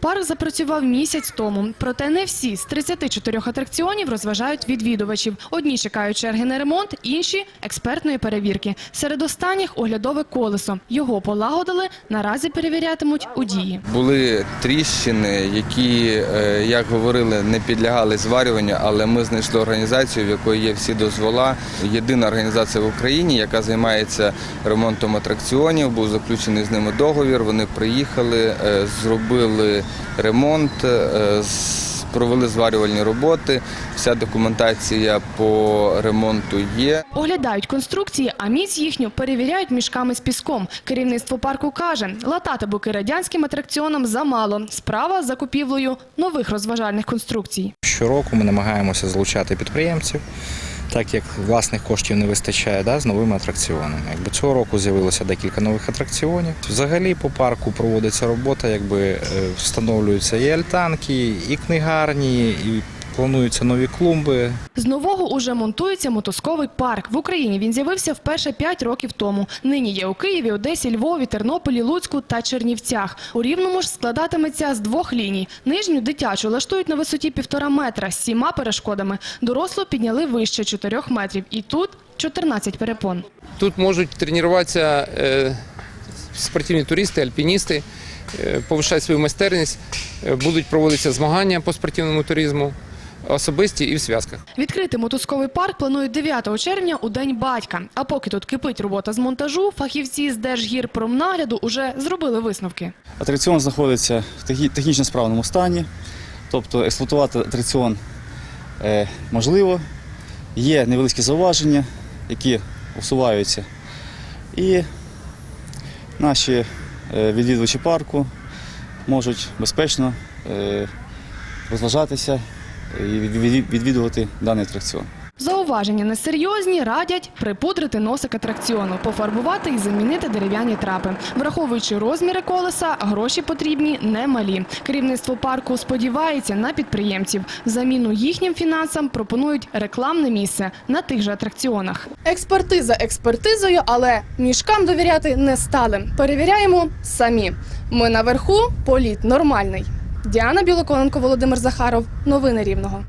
Парк запрацював місяць тому. Проте не всі з 34 атракціонів розважають відвідувачів. Одні чекають черги на ремонт, інші – експертної перевірки. Серед останніх – оглядове колесо. Його полагодили, наразі перевірятимуть у дії. Були тріщини, які, е, як говорили, не підлягали зварюванню, але ми знайшли організацію, в якої є всі дозвола. Єдина організація в Україні, яка займається ремонтом атракціонів. Був заключений з ними договір. Вони приїхали, е, зробили ремонт, е, провели зварювальні роботи. Вся документація по ремонту є. Оглядають конструкції, а міць їхню перевіряють мішками з піском. Керівництво парку каже, латати боки радянським атракціонам замало. Справа з закупівлею нових розважальних конструкцій. Щороку ми намагаємося залучати підприємців, так як власних коштів не вистачає да, з новими атракціонами. Якби цього року з'явилося декілька нових атракціонів. Взагалі по парку проводиться робота, якби е, встановлюються і альтанки, і книгарні, і плануються нові клумби. З нового уже монтується мотузковий парк. В Україні він з'явився вперше 5 років тому. Нині є у Києві, Одесі, Львові, Тернополі, Луцьку та Чернівцях. У Рівному ж складатиметься з двох ліній. Нижню дитячу лаштують на висоті півтора метра з сіма перешкодами. Дорослу підняли вище 4 метрів. І тут 14 перепон. Тут можуть тренуватися е, спортивні туристи, альпіністи, е, свою майстерність, Е, будуть проводитися змагання по спортивному туризму, особисті і в зв'язках. Відкрити мотузковий парк планують 9 червня у День батька. А поки тут кипить робота з монтажу, фахівці з Держгірпромнагляду уже зробили висновки. Атракціон знаходиться в технічно справному стані, тобто експлуатувати атракціон е, можливо. Є невеличкі зауваження, які усуваються. І наші е, відвідувачі парку можуть безпечно е, розважатися відвідувати даний атракціон. Зауваження несерйозні радять припудрити носик атракціону, пофарбувати і замінити дерев'яні трапи. Враховуючи розміри колеса, гроші потрібні немалі. Керівництво парку сподівається на підприємців. Заміну їхнім фінансам пропонують рекламне місце на тих же атракціонах. Експертиза експертизою, але мішкам довіряти не стали. Перевіряємо самі. Ми наверху, політ нормальний. Діана Білоколенко, Володимир Захаров. Новини Рівного.